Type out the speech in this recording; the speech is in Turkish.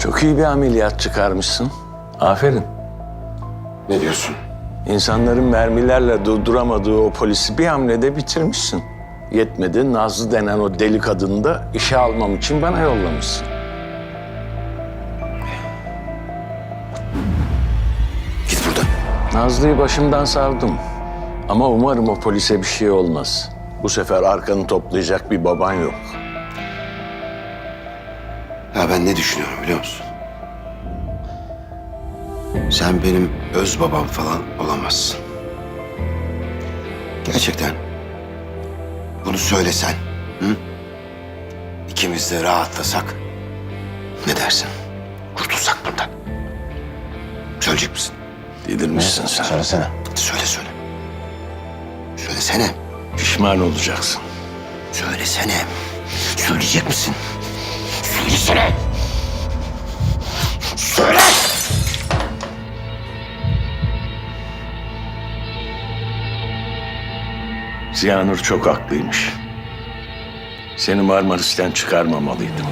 Çok iyi bir ameliyat çıkarmışsın. Aferin. Ne diyorsun? İnsanların mermilerle durduramadığı o polisi bir hamlede bitirmişsin. Yetmedi Nazlı denen o deli kadını da işe almam için bana yollamışsın. Git buradan. Nazlı'yı başımdan savdım. Ama umarım o polise bir şey olmaz. Bu sefer arkanı toplayacak bir baban yok. Ya ben ne düşünüyorum biliyor musun? Sen benim öz babam falan olamazsın. Gerçekten. Bunu söylesen. Hı? İkimiz de rahatlasak. Ne dersin? Kurtulsak bundan. Söyleyecek misin? Delirmişsin sen. Söylesene. Söyle söyle. Söylesene. Pişman olacaksın. Söylesene. Söyleyecek misin? Söylesene. Söyle. Ziyanur çok haklıymış. Seni Marmaris'ten çıkarmamalıydım.